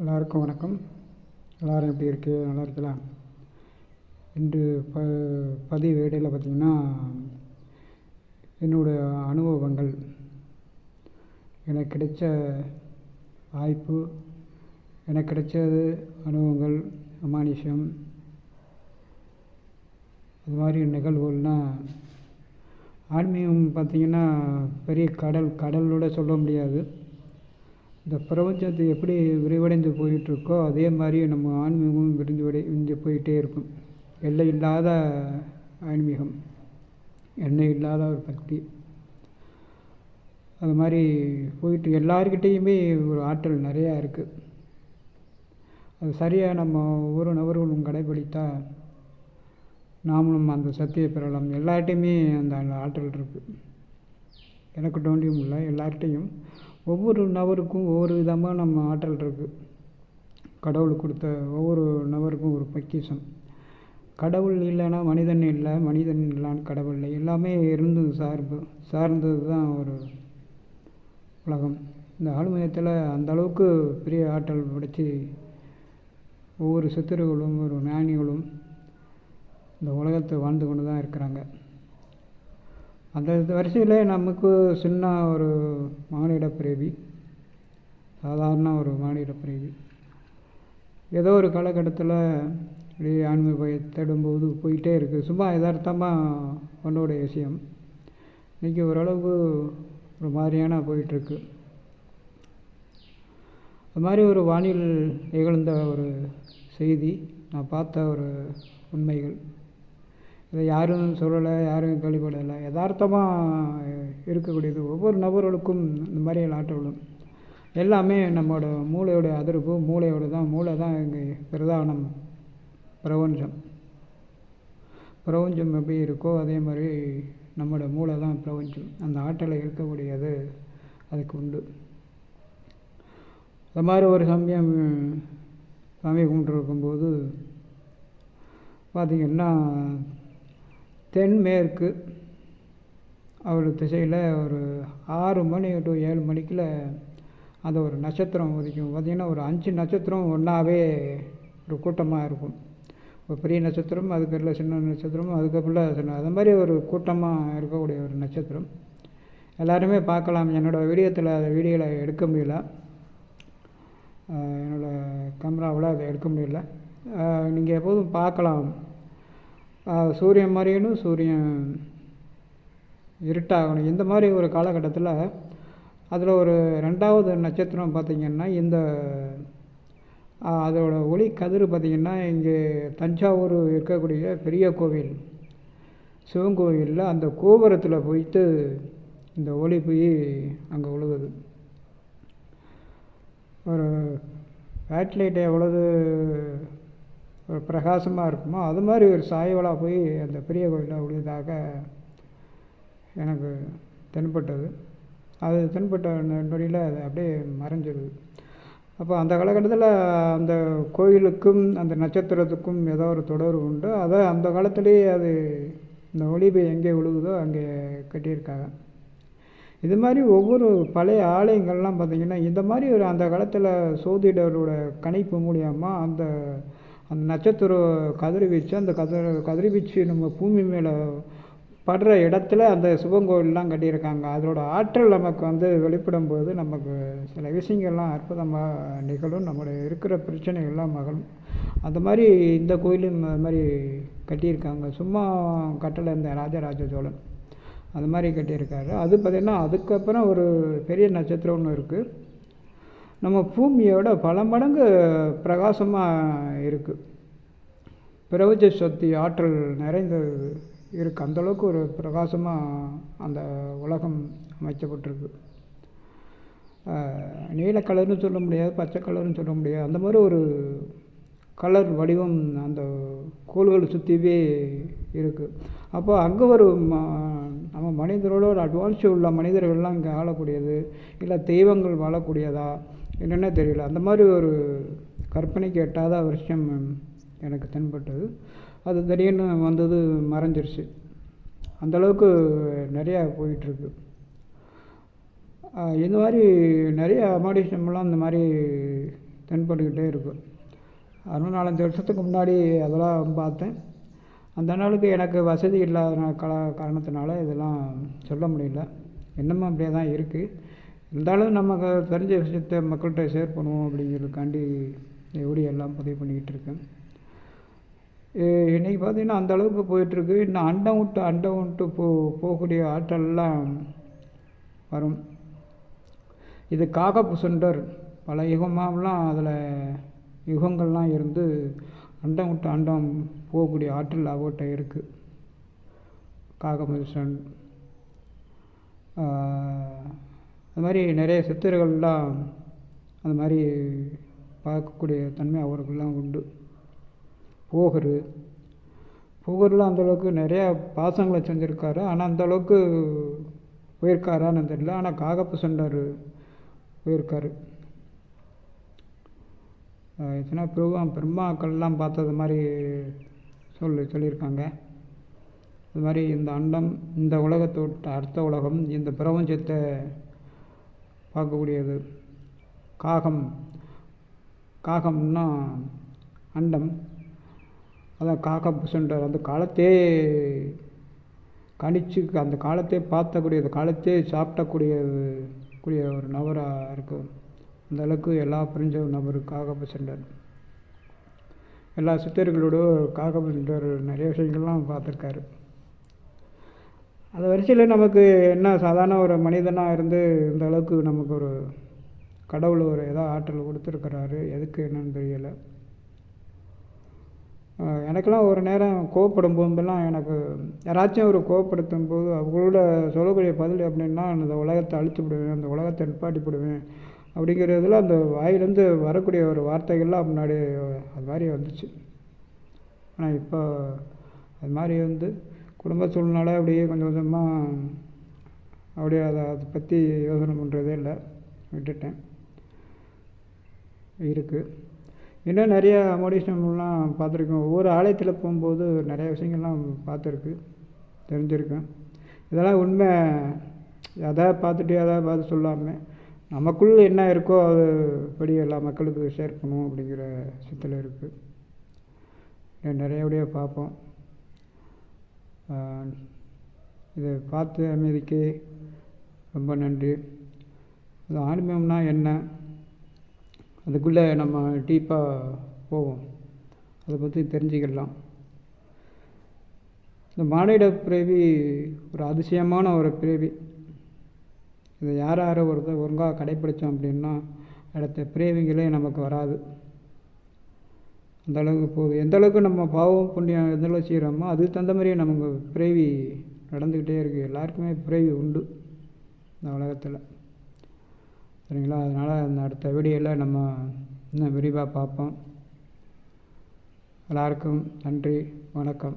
எல்லாருக்கும் வணக்கம். எல்லோரும் எப்படி இருக்குது நல்லா இருக்கலாம் இன்று ப பதிவு இடையில் பார்த்திங்கன்னா என்னுடைய அனுபவங்கள். எனக்கு கிடைச்ச வாய்ப்பு எனக்கு கிடைச்சது அனுபவங்கள் அமானுஷம் அது மாதிரி நிகழ்வுகள்னால் ஆன்மீகம் பார்த்திங்கன்னா பெரிய கடல் கடலோட சொல்ல முடியாது. இந்த பிரபஞ்சத்தை எப்படி விரிவடைந்து போயிட்டுருக்கோ அதே மாதிரி நம்ம ஆன்மீகமும் விரிந்து விரிஞ்சு போயிட்டே இருக்கும். எல்லை இல்லாத ஆன்மீகம் எண்ணெய் இல்லாத ஒரு பக்தி. அது மாதிரி போயிட்டு எல்லாருக்கிட்டேயுமே ஒரு ஆற்றல் நிறையா இருக்குது அது சரியாக நம்ம ஒவ்வொரு நபர்களும் கடைபிடித்தால் நாமளும் அந்த சக்தியை பெறலாம். எல்லார்ட்டையுமே அந்த ஆற்றல் இருக்குது எனக்கு தோண்டியும் இல்லை எல்லார்ட்டையும் ஒவ்வொரு நபருக்கும் ஒவ்வொரு விதமாக நம்ம ஆற்றல் இருக்குது கடவுள் கொடுத்த ஒவ்வொரு நபருக்கும் ஒரு பக்கிசம் கடவுள் இல்லைன்னா மனிதன் இல்லை மனிதன் இல்லைன்னு கடவுள் இல்லை. எல்லாமே இருந்து சார்பு சார்ந்தது தான் ஒரு உலகம். இந்த ஆளுமையத்தில் அந்த அளவுக்கு பெரிய ஆற்றல் படைத்து ஒவ்வொரு சித்தர்களும் ஒரு ஞானிகளும் இந்த உலகத்தை வாழ்ந்து கொண்டு தான் இருக்கிறாங்க. அந்த வரிசையில் நமக்கு சின்ன ஒரு மானிட பிறவி சாதாரண ஒரு மானிட பிறவி ஏதோ ஒரு காலகட்டத்தில் இப்படி ஆன்மீக தேடும்போது போயிட்டே இருக்குது சும்மா யதார்த்தமாக ஒன்றோடைய விஷயம். இன்றைக்கி ஓரளவுக்கு ஒரு மாதிரியான போயிட்டுருக்கு. அது மாதிரி ஒரு வானில் நிகழ்ந்த ஒரு செய்தி நான் பார்த்த ஒரு உண்மைகள். இதை யாரும் சொல்லலை யாரும் கேள்விப்படலை. யதார்த்தமாக இருக்கக்கூடியது ஒவ்வொரு நபர்களுக்கும் இந்த மாதிரி ஆற்றலும். எல்லாமே நம்மளோட மூளையோட அதிர்வு மூளையோட தான் மூளை தான் இங்கே பிரதானம் பிரபஞ்சம். பிரபஞ்சம் எப்படி இருக்கோ அதே மாதிரி நம்மளோட மூளை தான் பிரபஞ்சம். அந்த ஆற்றலை இருக்கக்கூடியது அதுக்கு உண்டு. அது மாதிரி ஒரு சமயம் சாமி கும்பிட்டுருக்கும்போது பார்த்திங்கன்னா தென்மேற்கு. அவர் திசையில் ஒரு ஆறு மணி டு ஏழு மணிக்கில் அந்த ஒரு நட்சத்திரம் உதிக்கும். பார்த்திங்கன்னா ஒரு அஞ்சு நட்சத்திரம் ஒன்றாவே ஒரு கூட்டமாக இருக்கும். ஒரு பெரிய நட்சத்திரம் அதுக்கப்புற சின்ன நட்சத்திரம் அதுக்கப்புறம் சின்ன அது மாதிரி ஒரு கூட்டமாக இருக்கக்கூடிய ஒரு நட்சத்திரம். எல்லாருமே பார்க்கலாம். என்னோடய வீடியோத்தில் அதை வீடியோவில் எடுக்க முடியல. என்னோடய கேமராவில் அதை எடுக்க முடியல. நீங்கள் எப்போதும் பார்க்கலாம். சூரியன் மறையணும் சூரியன் இருட்டாகணும். இந்த மாதிரி ஒரு காலகட்டத்தில் அதில் ஒரு ரெண்டாவது நட்சத்திரம் பார்த்திங்கன்னா இந்த அதோட ஒளி கதிர் பார்த்திங்கன்னா இங்கே தஞ்சாவூர் இருக்கக்கூடிய பெரிய கோவில் சிவன் கோவிலில் அந்த கோபுரத்தில் போயிட்டு இந்த ஒளி போய் அங்கே உழுகுது. ஒரு சேட்டலைட் எவ்வளவு ஒரு பிரகாசமாக இருக்குமோ அது மாதிரி ஒரு சாய்வலாக போய் அந்த பெரிய கோயிலில் உழுதாக எனக்கு தென்பட்டது. அது தென்பட்ட நொடியில் அது அப்படியே மறைஞ்சிருது. அப்போ அந்த காலகட்டத்தில் அந்த கோயிலுக்கும் அந்த நட்சத்திரத்துக்கும் ஏதோ ஒரு தொடர்பு உண்டு. அதை அந்த காலத்துலேயே அது இந்த ஒளிபு எங்கே விழுகுதோ அங்கே கட்டியிருக்காங்க. இது மாதிரி ஒவ்வொரு பழைய ஆலயங்கள்லாம் பார்த்திங்கன்னா இந்த மாதிரி ஒரு அந்த காலத்தில் சோதிடரோட கணிப்பு மூலியமாக அந்த அந்த நட்சத்திரம் கதிர்வீச்சு அந்த கதிர் கதிர்வீச்சு நம்ம பூமி மேலே படுற இடத்துல அந்த சிவன் கோவில்லாம் கட்டியிருக்காங்க. அதோட ஆற்றல் நமக்கு வந்து வெளிப்படும் போது நமக்கு சில விஷயங்கள்லாம் அற்புதமாக நிகழும். நம்மளுடைய இருக்கிற பிரச்சனைகள்லாம் மகளும். அந்த மாதிரி இந்த கோயிலும் அது மாதிரி கட்டியிருக்காங்க. சும்மா கட்டலை இந்த ராஜராஜ சோழன். அது மாதிரி கட்டியிருக்காரு. அது பார்த்திங்கன்னா அதுக்கப்புறம் ஒரு பெரிய நட்சத்திரம் ஒன்று இருக்குது நம்ம பூமியோட பல மடங்கு பிரகாசமாக இருக்குது பிரபஞ்ச சக்தி ஆற்றல் நிறைந்தது. இருக்குது அந்தளவுக்கு ஒரு பிரகாசமாக அந்த உலகம் அமைக்கப்பட்டிருக்கு. நீல கலர்னு சொல்ல முடியாது பச்சை கலர்னு சொல்ல முடியாது. அந்த மாதிரி ஒரு கலர் வடிவம் அந்த கோள்களை சுற்றிவே இருக்குது அப்போ அங்கே ஒரு நம்ம மனிதரோட ஒரு அட்வான்ஸ் உள்ள மனிதர்கள்லாம் இங்கே ஆளக்கூடியது இல்லை தெய்வங்கள் வாழக்கூடியதா என்னென்ன தெரியல. அந்த மாதிரி ஒரு கற்பனைக்கு எட்டாத விஷயம் எனக்கு தென்பட்டது. அது திடீர்னு வந்தது மறைஞ்சிருச்சு. அந்தளவுக்கு நிறையா போயிட்டுருக்கு. இந்த மாதிரி நிறைய அமாடிஷம்லாம் இந்த மாதிரி தென்பட்டுக்கிட்டே இருக்கும் அதுவும் நாலஞ்சு வருஷத்துக்கு முன்னாடி அதெல்லாம் பார்த்தேன். அந்த நாளுக்கு எனக்கு வசதி இல்லாத கல காரணத்தினால இதெல்லாம் சொல்ல முடியல. இன்னமும் அப்படியே தான் இருக்குது இருந்தாலும் நமக்கு தெரிஞ்ச விஷயத்த மக்கள்கிட்ட ஷேர் பண்ணுவோம் அப்படிங்கிறதுக்காண்டி எப்படி எல்லாம் பதிவு பண்ணிக்கிட்டு இருக்கேன். இன்றைக்கி பார்த்தீங்கன்னா அந்த அளவுக்கு போயிட்டுருக்கு. இன்னும் அண்டம் விட்டு அண்டம் விட்டு போ போகக்கூடிய ஆற்றல்லாம் வரும். இது காகப்பு சுண்டர் பல யுகமாகலாம் அதில் யுகங்கள்லாம் இருந்து அண்டம் விட்டு அண்டம் போகக்கூடிய ஆற்றல் அவர்கிட்ட இருக்குது காகமனுஷன் அது மாதிரி நிறைய சித்தர்கள்லாம் அந்த மாதிரி பார்க்கக்கூடிய தன்மை அவர்கள்லாம் உண்டு. போகர். புகர்லாம் அந்தளவுக்கு நிறையா பாசங்களை செஞ்சுருக்காரு. ஆனால் அந்தளவுக்கு போயிருக்காரான்னு தெரியல. ஆனால் காகப்பு சென்றார் போயிருக்காரு. எத்தனை பிரபா பிரம்மாக்கள்லாம் பார்த்தது மாதிரி சொல்லி சொல்லியிருக்காங்க. அது மாதிரி இந்த அண்டம் இந்த உலகத்தை விட்டு அர்த்த உலகம் இந்த பிரபஞ்சத்தை பார்க்கக்கூடியது. காகம். காகம்னா அண்டம். அதான் காகம் சென்றார் அந்த காலத்தே கணிச்சு அந்த காலத்தே பார்த்தக்கூடிய அந்த காலத்தே சாப்பிட்டக்கூடியது கூடிய ஒரு நபராக இருக்கும் அந்த அளவுக்கு எல்லா பிரிஞ்ச நபர் காகப்ப சென்றார் எல்லா சித்தர்களோட காகப்ப சென்றார் நிறைய விஷயங்கள்லாம் பார்த்துருக்காரு. அந்த வரிசையில் நமக்கு என்ன சாதாரண ஒரு மனிதனாக இருந்து இந்த அளவுக்கு நமக்கு ஒரு கடவுள் ஒரு ஏதோ ஆற்றல் கொடுத்துருக்கிறாரு எதுக்கு என்னன்னு தெரியலை. எனக்கெல்லாம் ஒரு நேரம் கோவப்படும் போதெல்லாம் எனக்கு யாராச்சும் ஒரு கோவப்படுத்தும் போது அவங்களோட சொல்லக்கூடிய பதில் அப்படின்னா அந்த உலகத்தை அழித்து விடுவேன் அந்த உலகத்தை நிப்பாட்டி விடுவேன் அப்படிங்கிறதுல அந்த வாயிலேருந்து வரக்கூடிய ஒரு வார்த்தைகள்லாம் முன்னாடி அது மாதிரி வந்துச்சு. ஆனால் இப்போ அது மாதிரி வந்து குடும்ப சூழ்நிலை அப்படியே கொஞ்சம் கொஞ்சமாக அப்படியே அதை அதை பற்றி யோசனை பண்ணுறதே இல்லை. விட்டுட்டேன். இருக்குது இன்னும் நிறையா மோடிஷன்லாம் பார்த்துருக்கோம். ஒவ்வொரு ஆலயத்தில் போகும்போது நிறைய விஷயங்கள்லாம் பார்த்துருக்கு. தெரிஞ்சிருக்கேன் இதெல்லாம் உண்மை. அதை பார்த்துட்டு அதை பார்த்து சொல்லாமல் நமக்குள்ளே என்ன இருக்கோ அது படி எல்லா மக்களுக்கு ஷேர் பண்ணுவோம் அப்படிங்கிற சித்தில் இருக்குது நிறையபடியாக பார்ப்போம். இதை பார்த்து அமைதிக்கு ரொம்ப நன்றி. அது ஆன்மீகம்னா என்ன? அதுக்குள்ளே நம்ம டீப்பாக போவோம். அதை பற்றி தெரிஞ்சுக்கலாம். இந்த மானிட பிறவி ஒரு அதிசயமான ஒரு பிறவி. இதை யார் யார் ஒருத்தர் ஒழுங்காக கடைப்பிடித்தோம் அப்படின்னா அடுத்த பிறவிகளே நமக்கு வராது. அந்த அளவுக்கு போகுது எந்த அளவுக்கு நம்ம பாவம் புண்ணியம் எந்த அளவுக்கு செய்கிறோமோ அதுக்கு தகுந்த மாதிரியே நமக்கு பிறவி நடந்துக்கிட்டே இருக்குது எல்லாருக்குமே பிறவி உண்டு இந்த உலகத்தில். சரிங்களா? அதனால் அந்த அடுத்த வீடியோவில் நம்ம இன்னும் விரிவாக பார்ப்போம். எல்லாருக்கும் நன்றி வணக்கம்.